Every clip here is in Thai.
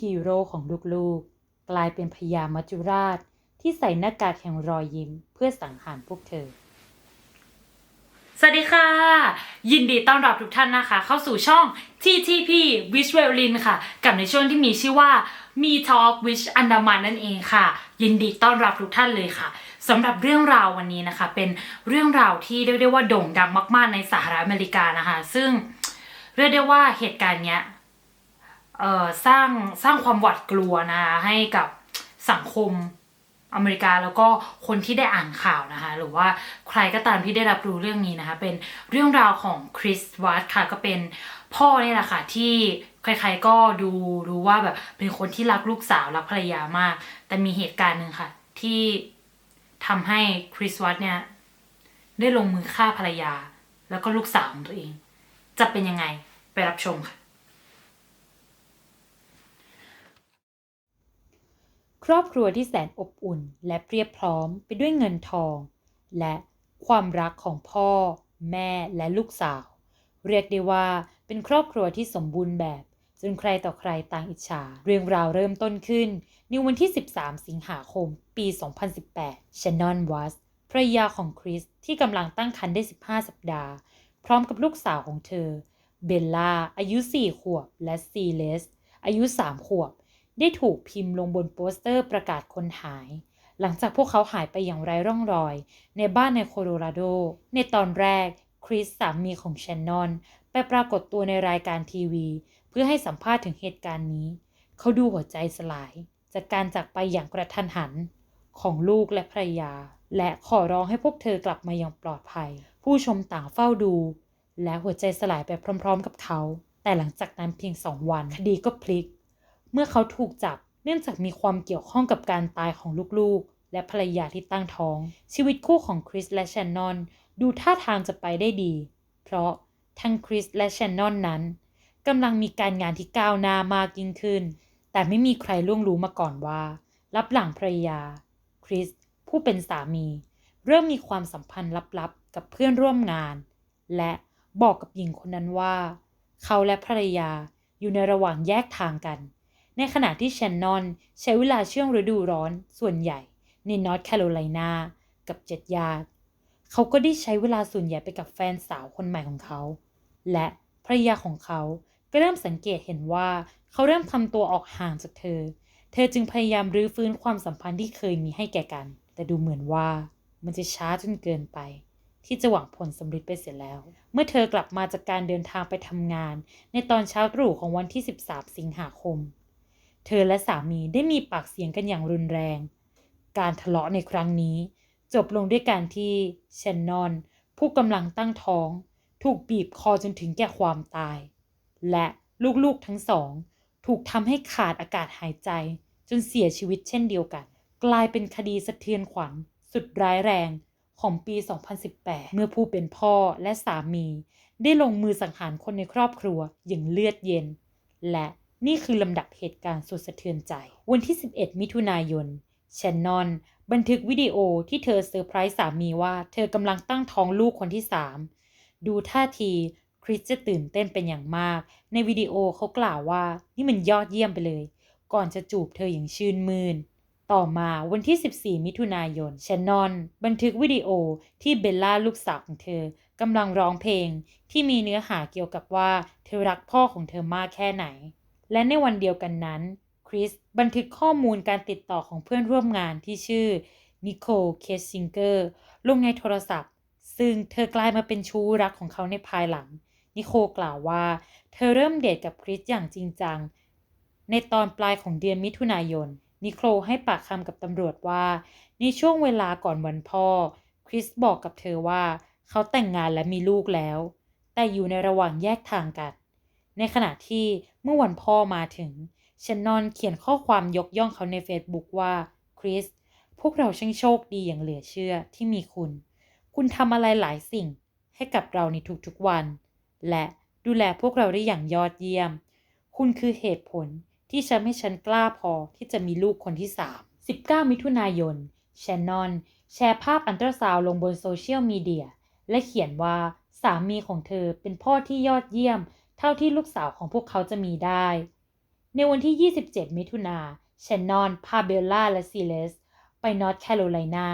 ฮีโร่ของลูกๆ กลายเป็นพญามัจจุราชที่ใส่หน้ากากแห่งรอยยิ้มเพื่อสังหารพวกเธอ สวัสดีค่ะ ยินดีต้อนรับทุกท่านนะคะ เข้าสู่ช่อง TTP Wish v i o l i n ค่ะ กับในช่วงที่มีชื่อว่า Me Talk Wish อันดามันนั่นเองค่ะ ยินดีต้อนรับทุกท่านเลยค่ะสำหรับเรื่องราววันนี้นะคะ เป็นเรื่องราวที่เรียกได้ว่าโด่งดังมาก ๆ ในสหรัฐอเมริกานะคะ ซึ่งเรียกได้ว่าเหตุการณ์เนี้ย สร้างสร้างความหวาดกลัวนะคะให้กับสังคมอเมริกาแล้วก็คนที่ได้อ่านข่าวนะคะ หรือว่าใครก็ตามที่ได้รับรู้เรื่องนี้นะคะ เป็นเรื่องราวของคริสวัตค่ะก็เป็นพ่อเนี่ยแหละค่ะที่ใครๆก็ดูรู้ว่าแบบเป็นคนที่รักลูกสาวรักภรรยามาก แต่มีเหตุการณ์หนึ่งค่ะ ที่ทำให้คริสวัตเนี่ยได้ลงมือฆ่าภรรยา แล้วก็ลูกสาวของตัวเอง จะเป็นยังไงไปรับชมค่ะ ครอบครัวที่แสนอบอุ่นและเพียบพร้อมไปด้วยเงินทอง และความรักของพ่อ แม่และลูกสาว เรียกได้ว่าเป็นครอบครัวที่สมบูรณ์แบบ จนใครต่อใครต่างอิจฉา เรื่องราวเริ่มต้นขึ้น ในวันที่ 13 สิงหาคม ปี 2018ชนนอนวัสภรรยาของคริสที่กำลังตั้งครรภ์ได้ 15 สัปดาห์ พร้อมกับลูกสาวของเธอ เบลล่าอายุ 4 ขวบ และซีเลส อายุ 3 ขวบ ได้ถูกพิมพ์ลงบนโปสเตอร์ประกาศคนหาย หลังจากพวกเขาหายไปอย่างไร้ร่องรอย ในบ้านในโคโลราโด ในตอนแรก คริสสามีของแชนนอน ไปปรากฏตัวในรายการทีวี เพื่อให้สัมภาษณ์ถึงเหตุการณ์นี้ เขาดูหัวใจสลาย จากการจากไปอย่างกระทันหันของลูกและภรรยา และขอร้องให้พวกเธอกลับมาอย่างปลอดภัย ผู้ชมต่างเฝ้าดู และหัวใจสลายไปพร้อม ๆ กับเขา แต่หลังจากนั้นเพียงสองวัน คดีก็พลิก เมื่อเขาถูกจับเนื่องจากมีความเกี่ยวข้องกับการตายของลูกๆ และภรรยาที่ตั้งท้อง ชีวิตคู่ของคริสและแชนนอนดูท่าทางจะไปได้ดี เพราะทั้งคริสและแชนนอนนั้นกำลังมีการงานที่ก้าวหน้ามากยิ่งขึ้น แต่ไม่มีใครล่วงรู้มาก่อนว่า รับหลังภรรยา คริสผู้เป็นสามี เริ่มมีความสัมพันธ์ลับๆ กับเพื่อนร่วมงาน และบอกกับหญิงคนนั้นว่า เขาและภรรยาอยู่ในระหว่างแยกทางกัน ในขณะที่แชนนอนใช้เวลาช่วงฤดูร้อนส่วนใหญ่ในนอร์ทแคโรไลนากับเจ็ดญาติเขาก็ได้ใช้เวลาส่วนใหญ่ไปกับแฟนสาวคนใหม่ของเขา และภรรยาของเขาก็เริ่มสังเกตเห็นว่าเขาเริ่มทำตัวออกห่างจากเธอ เธอจึงพยายามรื้อฟื้นความสัมพันธ์ที่เคยมีให้แก่กัน แต่ดูเหมือนว่ามันจะช้าจนเกินไป ที่จะหวังผลสำเร็จไปเสียแล้ว เมื่อเธอกลับมาจากการเดินทางไปทำงาน ในตอนเช้าตรู่ของวันที่ 13 สิงหาคม เธอและสามีได้มีปากเสียงกันอย่างรุนแรง การทะเลาะในครั้งนี้ จบลงด้วยการที่เชนนอน ผู้กำลังตั้งท้อง ถูกบีบคอจนถึงแก่ความตาย และลูกๆทั้งสอง ถูกทำให้ขาดอากาศหายใจ จนเสียชีวิตเช่นเดียวกัน กลายเป็นคดีสะเทือนขวัญ สุดร้ายแรงของปี 2018 เมื่อผู้เป็นพ่อและสามี ได้ลงมือสังหารคนในครอบครัวอย่างเลือดเย็น และ นี่คือลำดับเหตุการณ์สุดสะเทือนใจ วันที่ 11 มิถุนายนแชนนอน บันทึกวิดีโอที่เธอเซอร์ไพรส์สามีว่าเธอกำลังตั้งท้องลูกคนที่ 3 ดูท่าทีคริสจะตื่นเต้นเป็นอย่างมาก ในวิดีโอเขากล่าวว่า นี่มันยอดเยี่ยมไปเลย ก่อนจะจูบเธออย่างชื่นมื่นต่อมาวันที่ 14 มิถุนายนแชนนอน บันทึกวิดีโอที่เบลล่าลูกสาวของเธอกำลังร้องเพลงที่มีเนื้อหาเกี่ยวกับว่าเธอรักพ่อของเธอมากแค่ไหน และในวันเดียวกันนั้น คริสบันทึกข้อมูลการติดต่อของเพื่อนร่วมงานที่ชื่อนิโคล เคสซิงเกอร์ลงในโทรศัพท์ ซึ่งเธอกลายมาเป็นชู้รักของเขาในภายหลัง นิโคลกล่าวว่า เธอเริ่มเดทกับคริสอย่างจริงจัง ในตอนปลายของเดือนมิถุนายน นิโคลให้ปากคำกับตำรวจว่า ในช่วงเวลาก่อนวันพ่อ คริสบอกกับเธอว่า เขาแต่งงานและมีลูกแล้ว แต่อยู่ในระหว่างแยกทางกัน ในขณะที่เมื่อวันพ่อมาถึงชนนอนเขียนข้อความยกย่องเขาใน Facebook ว่าคริสพวกเราช่างโชคดีอย่างเหลือเชื่อที่มีคุณ คุณทำอะไรหลายสิ่งให้กับเราในทุกๆวัน และดูแลพวกเราได้อย่างยอดเยี่ยม คุณคือเหตุผลที่ฉันให้ฉันกล้าพอที่จะมีลูกคนที่ 3 19 มิถุนายนแชนนอน แชร์ภาพอันตราซาวลงบนโซเชียลมีเดียและเขียนว่าสามีของเธอเป็นพ่อที่ยอดเยี่ยม ท่าที่ลูกสาวของพวกเขาจะมีได้ ในวันที่ 27 มิถุนาเชนนอนพาเบลล่าและซีเลส ไปนอร์ทแคโรไลนา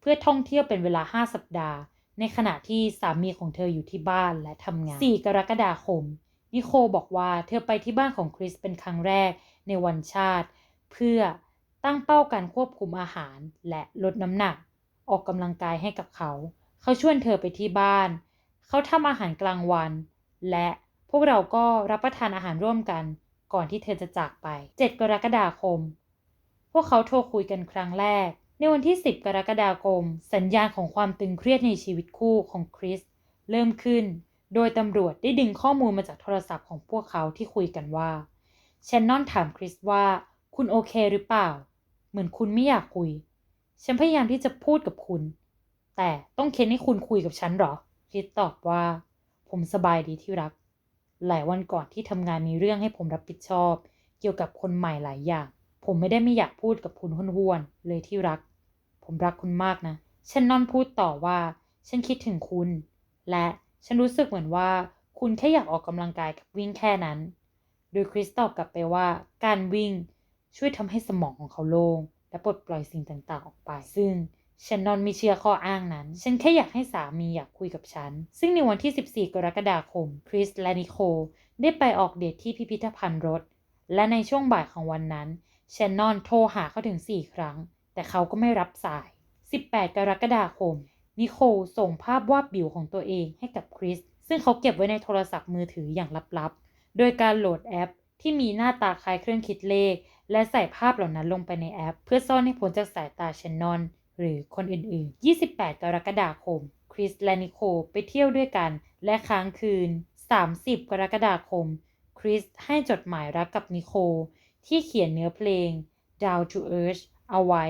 เพื่อท่องเที่ยวเป็นเวลา 5 สัปดาห์ ในขณะที่สามีของเธออยู่ที่บ้านและทำงาน 4 กรกฎาคม นิโคบอกว่าเธอไปที่บ้านของคริสเป็นครั้งแรกในวันชาติ เพื่อตั้งเป้าการควบคุมอาหารและลดน้ำหนัก ออกกำลังกายให้กับเขา เขาชวนเธอไปที่บ้าน เขาทำอาหารกลางวัน และ วกเราก็รับประทานอาหารร่วมกัน ก่อนที่เธอจะจากไป 7 กรกฎาคม พวกเขาโทรคุยกันครั้งแรก ในวันที่ 10 กรกฎาคม สัญญาณของความตึงเครียดในชีวิตคู่ของคริสเริ่มขึ้น โดยตำรวจได้ดึงข้อมูลมาจากโทรศัพท์ของพวกเขาที่คุยกันว่าแชนนอนถามคริสว่า คุณโอเคหรือเปล่า เหมือนคุณไม่อยากคุย ฉันพยายามที่จะพูดกับคุณ แต่ต้องเค้นให้คุณคุยกับฉันหรอ คริสตอบว่า ผมสบายดีที่รัก หลายวันก่อนที่ทำงานมีเรื่องให้ผมรับผิดชอบ เกี่ยวกับคนใหม่หลายอย่าง ผมไม่ได้ไม่อยากพูดกับคุณห้วนๆเลยที่รัก ผมรักคุณมากนะฉันนอนพูดต่อว่า ฉันคิดถึงคุณ และฉันรู้สึกเหมือนว่า คุณแค่อยากออกกำลังกายกับวิ่งแค่นั้น โดยคริสตอบกลับไปว่าการวิ่งช่วยทำให้สมองของเขาโล่งและปลดปล่อยสิ่งต่างๆออกไป ซึ่ง ฉันนอนม่เชื่อข้ออ้างนั้น ฉันแค่อยากให้สามีอยากคุยกับฉัน ซึ่งในวันที่ 14 กรกฎาคม คริสและนิโคลได้ไปออกเดทที่พิพิธภัณฑ์รถ และในช่วงบ่ายของวันนั้นแชนนอนโทรหาเขาถึง 4 ครั้ง แต่เขาก็ไม่รับสาย 18 กรกฎาคม นิโคลส่งภาพวาดบิวของตัวเองให้กับคริส ซึ่งเขาเก็บไว้ในโทรศัพท์มือถืออย่างลับๆ โดยการโหลดแอปที่มีหน้าตาคล้ายเครื่องคิดเลข และใส่ภาพเหล่านั้นลงไปในแอป เพื่อซ่อนให้พ้นจากสายตาแชนนอน หรือคนอื่นๆ 28 กรกฎาคม คริสและนิโคลไปเที่ยวด้วยกัน และค้างคืน 30 กรกฎาคม คริสให้จดหมายรักกับนิโคลที่เขียนเนื้อเพลง Down to Earth เอาไว้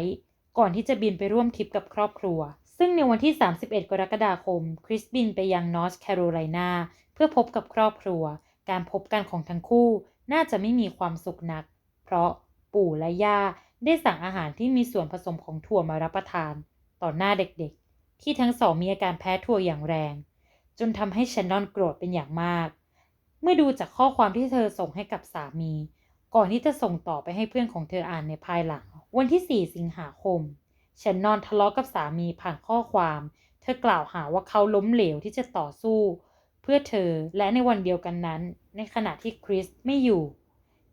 ก่อนที่จะบินไปร่วมทริปกับครอบครัว ซึ่งในวันที่ 31 กรกฎาคม คริสบินไปยังนอร์ทแคโรไลนาเพื่อพบกับครอบครัว การพบกันของทั้งคู่น่าจะไม่มีความสุขนัก เพราะ ปู่และย่าได้สั่งอาหารที่มีส่วนผสมของถั่วมารับประทาน ต่อหน้าเด็กๆ ที่ทั้งสองมีอาการแพ้ถั่วอย่างแรง จนทำให้แชนนอนโกรธเป็นอย่างมาก เมื่อดูจากข้อความที่เธอส่งให้กับสามี ก่อนที่จะส่งต่อไปให้เพื่อนของเธออ่านในภายหลัง วันที่ 4 สิงหาคมแชนนอนทะเลาะกับสามีผ่านข้อความ เธอกล่าวหาว่าเขาล้มเหลวที่จะต่อสู้ เพื่อเธอและในวันเดียวกันนั้น ในขณะที่คริสไม่อยู่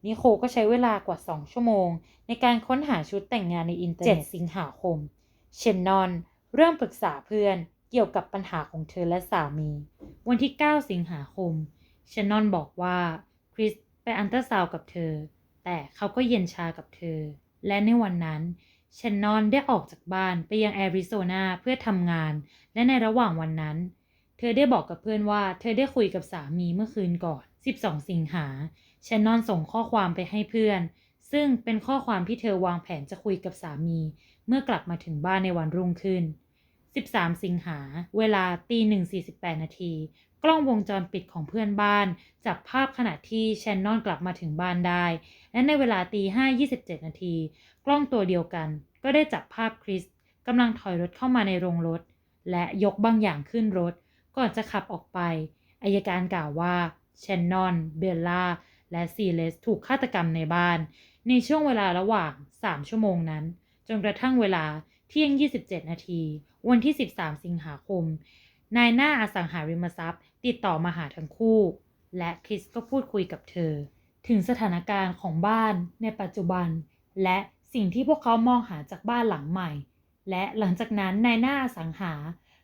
นิโคลก็ใช้เวลากว่า 2 ชั่วโมง ในการค้นหาชุดแต่งงานในอินเทอร์เน็ต7สิงหาคม เชนนอน เริ่มปรึกษาเพื่อนเกี่ยวกับปัญหาของเธอและสามี วันที่ 9 สิงหาคม เชนนอนบอกว่า คริสไปอันเตอร์ซาวด์กับเธอ แต่เขาก็เย็นชากับเธอ และในวันนั้นเชนนอนได้ออกจากบ้านไปยังแอริโซนาเพื่อทำงาน และในระหว่างวันนั้น เธอได้บอกกับเพื่อนว่า เธอได้คุยกับสามีเมื่อคืนก่อน 12 สิงหาแชนนอนส่งข้อความไปให้เพื่อน ซึ่งเป็นข้อความที่เธอวางแผนจะคุยกับสามี เมื่อกลับมาถึงบ้านในวันรุ่งขึ้น 13 สิงหา เวลาตี1.48 นาที กล้องวงจรปิดของเพื่อนบ้านจับภาพขณะที่แชนนอนกลับมาถึงบ้านได้ และในเวลาตี5.27 นาที กล้องตัวเดียวกัน ก็ได้จับภาพคริสกำลังถอยรถเข้ามาในโรงรถ และยกบางอย่างขึ้นรถ ก่อนจะขับออกไปอายการกล่าวว่าแชนนอน เบลล่า และซีเลสถูกฆาตกรรมในบ้าน ในช่วงเวลาระหว่าง 3 ชั่วโมงนั้น จนกระทั่งเวลาเที่ยง 27 นาที วันที่ 13 สิงหาคม นายหน้าอสังหาริมทรัพย์ ติดต่อมาหาทั้งคู่ และคริสก็พูดคุยกับเธอ ถึงสถานการณ์ของบ้านในปัจจุบัน และสิ่งที่พวกเขามองหาจากบ้านหลังใหม่ และหลังจากนั้นนายหน้าอสังหา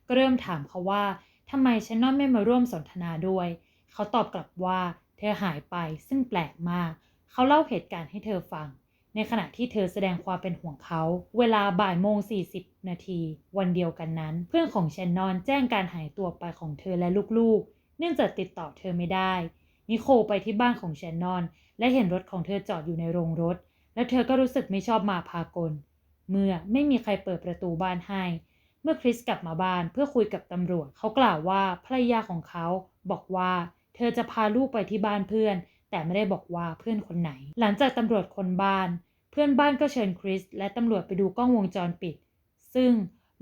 ก็เริ่มถามเขาว่าทำไมชนนอนไม่มาร่วมสนทนาด้วย เขาตอบกลับว่า เธอหายไปซึ่งแปลกมาก เขาเล่าเหตุการณ์ให้เธอฟัง ในขณะที่เธอแสดงความเป็นห่วงเขา เวลาบ่ายโมง 40 นาที วันเดียวกันนั้น เพื่อนของแชนนอนแจ้งการหายตัวไปของเธอและลูกๆ เนื่องจากติดต่อเธอไม่ได้ นิโคไปที่บ้านของแชนนอน และเห็นรถของเธอจอดอยู่ในโรงรถ และเธอก็รู้สึกไม่ชอบมาพากล เมื่อไม่มีใครเปิดประตูบ้านให้เมื่อคริสกลับมาบ้านเพื่อคุยกับตำรวจ เขากล่าวว่าภรรยาของเขาบอกว่า เธอจะพาลูกไปที่บ้านเพื่อน แต่ไม่ได้บอกว่าเพื่อนคนไหน หลังจากตำรวจคนบ้าน เพื่อนบ้านก็เชิญคริสและตำรวจไปดูกล้องวงจรปิด ซึ่ง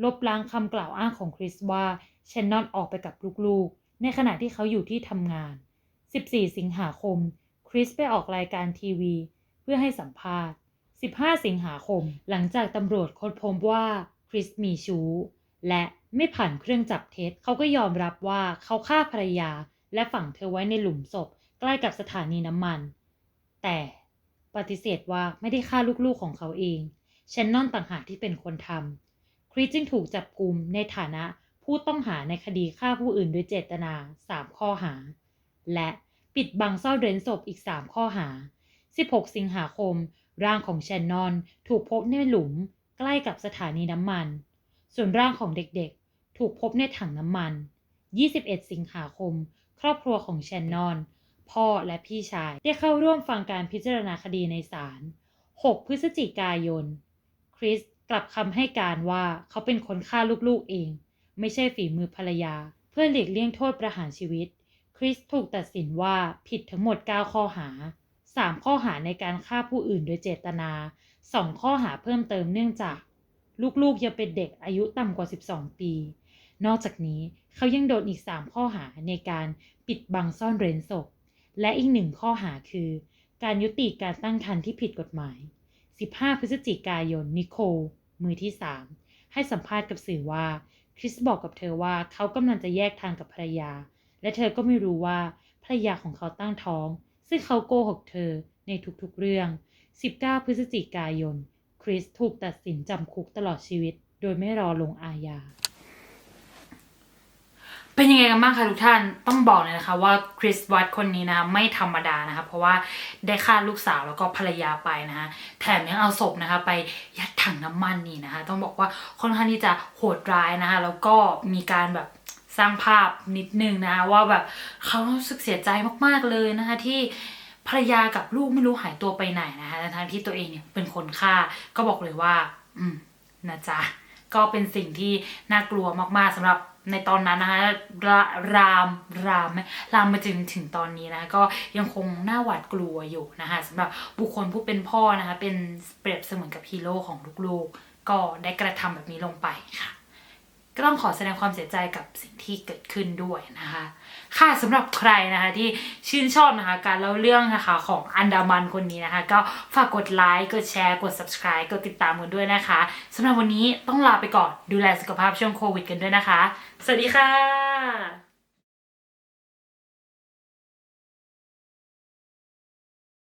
ลบล้างคำกล่าวอ้างของคริสว่าเชนนอนออกไปกับลูกๆ ในขณะที่เขาอยู่ที่ทำงาน 14 สิงหาคม คริสไปออกรายการทีวี เพื่อให้สัมภาษณ์ 15 สิงหาคม หลังจากตำรวจค้นพบว่าคริสมีชู้ และไม่ผ่านเครื่องจับเท็จ เขาก็ยอมรับว่าเขาฆ่าภรรยา และฝังเธอไว้ในหลุมศพใกล้กับสถานีน้ำมัน แต่ปฏิเสธว่าไม่ได้ฆ่าลูกๆของเขาเองแชนนอนต่างหากที่เป็นคนทำคริสจึงถูกจับกุมในฐานะผู้ต้องหาในคดีฆ่าผู้อื่นโดยเจตนา 3 ข้อหา และปิดบังซ่อนเร้นศพอีก 3 ข้อหา 16 สิงหาคม ร่างของแชนนอนถูกพบในหลุมใกล้กับสถานีน้ำมัน ส่วนร่างของเด็กๆ ถูกพบในถังน้ำมัน 21 สิงหาคม ครอบครัวของแชนนอน พ่อและพี่ชาย ได้เข้าร่วมฟังการพิจารณาคดีในศาล 6 พฤศจิกายน คริสกลับคำให้การว่าเขาเป็นคนฆ่าลูกๆเอง ไม่ใช่ฝีมือภรรยา เพื่อหลีกเลี่ยงโทษประหารชีวิต คริสถูกตัดสินว่าผิดทั้งหมด 9 ข้อหา 3 ข้อหาในการฆ่าผู้อื่นโดยเจตนา 2 ข้อหาเพิ่มเติมเนื่องจาก ลูกๆยังเป็นเด็กอายุต่ำกว่า 12 ปี นอกจากนี้เขายังโดนอีก 3 ข้อหาในการปิดบังซ่อนเร้นศพ และอีกหนึ่งข้อหาคือ การยุติการตั้งครรภ์ที่ผิดกฎหมาย 15 พฤศจิกายน นิโคล มือที่ 3 ให้สัมภาษณ์กับสื่อว่า คริสบอกกับเธอว่าเขากำลังจะแยกทางกับภรรยา และเธอก็ไม่รู้ว่าภรรยาของเขาตั้งท้อง ซึ่งเขาโกหกเธอในทุกๆเรื่อง 19 พฤศจิกายน คริสถูกตัดสินจำคุกตลอดชีวิต โดยไม่รอลงอาญา เป็นยังไงกันบ้างคะทุกท่านต้องบอกเลยนะคะว่าคริสวัตคนนี้นะคะไม่ธรรมดานะคะเพราะว่าได้ฆ่าลูกสาวแล้วก็ภรรยาไปนะคะแถมยังเอาศพนะคะ ไปยัดถังน้ำมันนี่นะคะ ต้องบอกว่าค่อนข้างที่จะโหดร้ายนะคะ แล้วก็มีการแบบสร้างภาพนิดนึงนะคะว่าแบบเขารู้สึกเสียใจมากๆเลยนะคะที่ภรรยากับลูกไม่รู้หายตัวไปไหนนะคะทั้งที่ตัวเองเนี่ยเป็นคนฆ่าก็บอกเลยว่า อืมนะจ๊ะก็เป็นสิ่งที่น่ากลัวมากๆสำหรับ ในตอนนั้นนะคะรารามรามไหมรามมาจนถึงตอนนี้นะคะก็ยังคงน่าหวาดกลัวอยู่นะคะสำหรับบุคคลผู้เป็นพ่อนะคะเป็นเปรียบเสมือนกับฮีโร่ของลูกๆก็ได้กระทำแบบนี้ลงไปค่ะ ก็ต้องขอแสดงความเสียใจกับสิ่งที่เกิดขึ้นด้วยนะคะ ค่ะสำหรับใครนะคะที่ชื่นชอบนะคะการเล่าเรื่องนะคะของอันดามันคนนี้นะคะ ก็ฝากกดไลค์กดแชร์กด subscribe กดติดตามกันด้วยนะคะสำหรับวันนี้ต้องลาไปก่อนดูแลสุขภาพช่วงโควิดกันด้วยนะคะ สวัสดีค่ะ